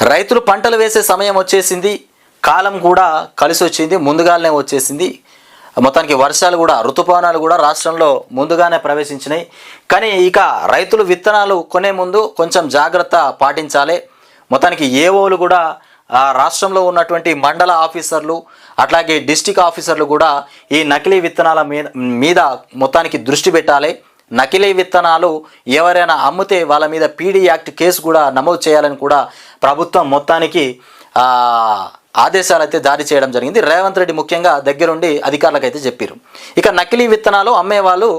రైతులు పంటలు వేసే సమయం వచ్చేసింది కాలం కూడా కలిసి వచ్చింది ముందుగానే వచ్చేసింది. మొత్తానికి వర్షాలు కూడా ఋతుపవనాలు కూడా రాష్ట్రంలో ముందుగానే ప్రవేశించినాయి. కానీ ఇక రైతులు విత్తనాలు కొనే ముందు కొంచెం జాగ్రత్త పాటించాలి. మొత్తానికి ఏఓలు కూడా ఆ రాష్ట్రంలో ఉన్నటువంటి మండల ఆఫీసర్లు అట్లాగే డిస్టిక్ ఆఫీసర్లు కూడా ఈ నకిలీ విత్తనాల మీద మీద మొత్తానికి దృష్టి పెట్టాలి. నకిలీ విత్తనాలు ఎవరైనా అమ్మితే వాళ్ళ మీద పీడీ యాక్ట్ కేసు కూడా నమోదు చేయాలని కూడా ప్రభుత్వం మొత్తానికి ఆదేశాలు అయితే జారీ చేయడం జరిగింది. రేవంత్ రెడ్డి ముఖ్యంగా దగ్గరుండి అధికారులకు అయితే చెప్పారు. ఇక నకిలీ విత్తనాలు అమ్మేవాళ్ళు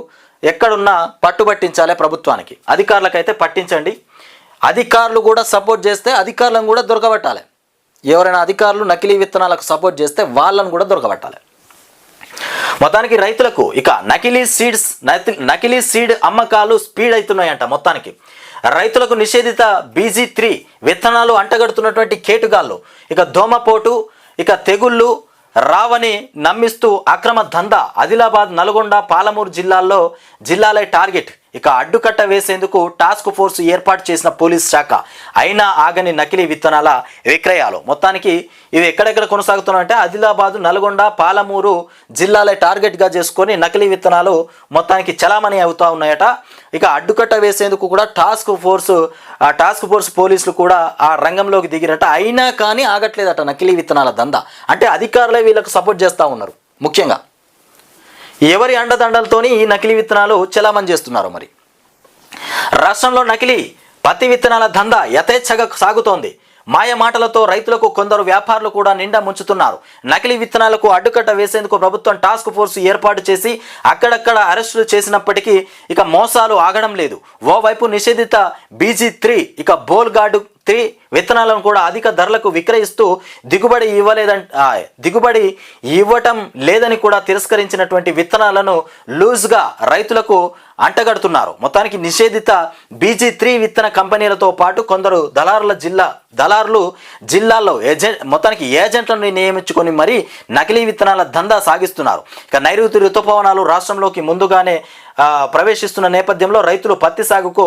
ఎక్కడున్నా పట్టుబట్టించాలి ప్రభుత్వానికి. అధికారులకైతే పట్టించండి. అధికారులు కూడా సపోర్ట్ చేస్తే అధికారులను కూడా దొరకబట్టాలి. ఎవరైనా అధికారులు నకిలీ విత్తనాలకు సపోర్ట్ చేస్తే వాళ్ళను కూడా దొరకబట్టాలి. మొత్తానికి రైతులకు ఇక నకిలీ సీడ్స్ నకి- నకిలీ సీడ్ అమ్మకాలు స్పీడ్ అవుతున్నాయంట మొత్తానికి. రైతులకు నిషేధిత బీజీ త్రీ విత్తనాలు అంటగడుతున్నటువంటి కేటుగాళ్ళు. ఇక దోమపోటు ఇక తెగుళ్ళు రావని నమ్మిస్తూ అక్రమ దందా ఆదిలాబాద్ నల్గొండ పాలమూరు జిల్లాల్లో జిల్లాలే టార్గెట్. ఇక అడ్డుకట్ట వేసేందుకు టాస్క్ ఫోర్స్ ఏర్పాటు చేసిన పోలీస్ శాఖ అయినా ఆగని నకిలీ విత్తనాల విక్రయాలు. మొత్తానికి ఇవి ఎక్కడెక్కడ కొనసాగుతున్నాయంటే ఆదిలాబాదు నల్గొండ పాలమూరు జిల్లాలే టార్గెట్గా చేసుకొని నకిలీ విత్తనాలు మొత్తానికి చలామణి అవుతూ ఉన్నాయట. ఇక అడ్డుకట్ట వేసేందుకు కూడా టాస్క్ ఫోర్స్ ఆ టాస్క్ ఫోర్స్ పోలీసులు కూడా ఆ రంగంలోకి దిగిరట. అయినా కానీ ఆగట్లేదట నకిలీ విత్తనాల దందా. అంటే అధికారులే వీళ్ళకు సపోర్ట్ చేస్తూ ఉన్నారు ముఖ్యంగా. ఎవరి అండదండలతోని ఈ నకిలీ విత్తనాలు చలామణి చేస్తున్నారు మరి? రాష్ట్రంలో నకిలీ పత్తి విత్తనాల దందా యథేచ్ఛగా సాగుతోంది. మాయ మాటలతో రైతులకు కొందరు వ్యాపారులు కూడా నిండా ముంచుతున్నారు. నకిలీ విత్తనాలకు అడ్డుకట్ట వేసేందుకు ప్రభుత్వం టాస్క్ ఫోర్స్ ఏర్పాటు చేసి అక్కడక్కడ అరెస్టులు చేసినప్పటికీ ఇక మోసాలు ఆగడం లేదు. ఓవైపు నిషేధిత బీజీ త్రీ ఇక బోల్గార్డు త్రీ విత్తనాలను కూడా అధిక ధరలకు విక్రయిస్తూ దిగుబడి ఇవ్వలేదంట దిగుబడి ఇవ్వటం లేదని కూడా తిరస్కరించినటువంటి విత్తనాలను లూజ్గా రైతులకు అంటగడుతున్నారు. మొత్తానికి నిషేధిత బీజీ త్రీ విత్తన కంపెనీలతో పాటు కొందరు దళారుల జిల్లా దళారులు జిల్లాల్లో ఏజెంట్ మొత్తానికి ఏజెంట్లను నియమించుకొని మరీ నకిలీ విత్తనాల దందా సాగిస్తున్నారు. ఇక నైరుతి రుతుపవనాలు రాష్ట్రంలోకి ముందుగానే ప్రవేశిస్తున్న నేపథ్యంలో రైతులు పత్తి సాగుకు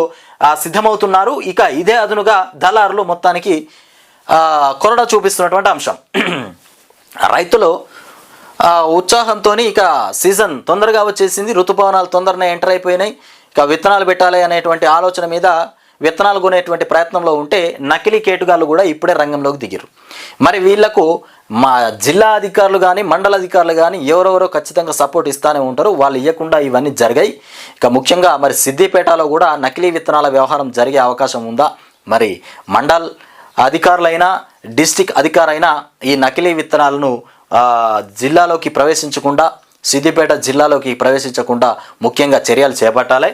సిద్ధమవుతున్నారు. ఇక ఇదే అదునుగా దళారులు మొత్తానికి కొరడ చూపిస్తున్నటువంటి అంశం. రైతులు ఉత్సాహంతో ఇక సీజన్ తొందరగా వచ్చేసింది. ఋతుపవనాలు తొందరనే ఎంటర్ అయిపోయినాయి. ఇక విత్తనాలు పెట్టాలి అనేటువంటి ఆలోచన మీద విత్తనాలు కొనేటువంటి ప్రయత్నంలో ఉంటే నకిలీ కేటుగాళ్ళు కూడా ఇప్పుడే రంగంలోకి దిగారు మరి వీళ్ళకు మా జిల్లా అధికారులు కానీ మండల అధికారులు కానీ ఎవరెవరో ఖచ్చితంగా సపోర్ట్ ఇస్తూనే ఉంటారు. వాళ్ళు ఇవ్వకుండా ఇవన్నీ జరిగాయి. ఇక ముఖ్యంగా మరి సిద్దిపేటలో కూడా నకిలీ విత్తనాల వ్యవహారం జరిగే అవకాశం ఉందా? మరి మండల్ అధికారులైనా డిస్టిక్ అధికారైనా ఈ నకిలీ విత్తనాలను జిల్లాలోకి ప్రవేశించకుండా సిద్దిపేట జిల్లాలోకి ప్రవేశించకుండా ముఖ్యంగా చర్యలు చేపట్టాలి.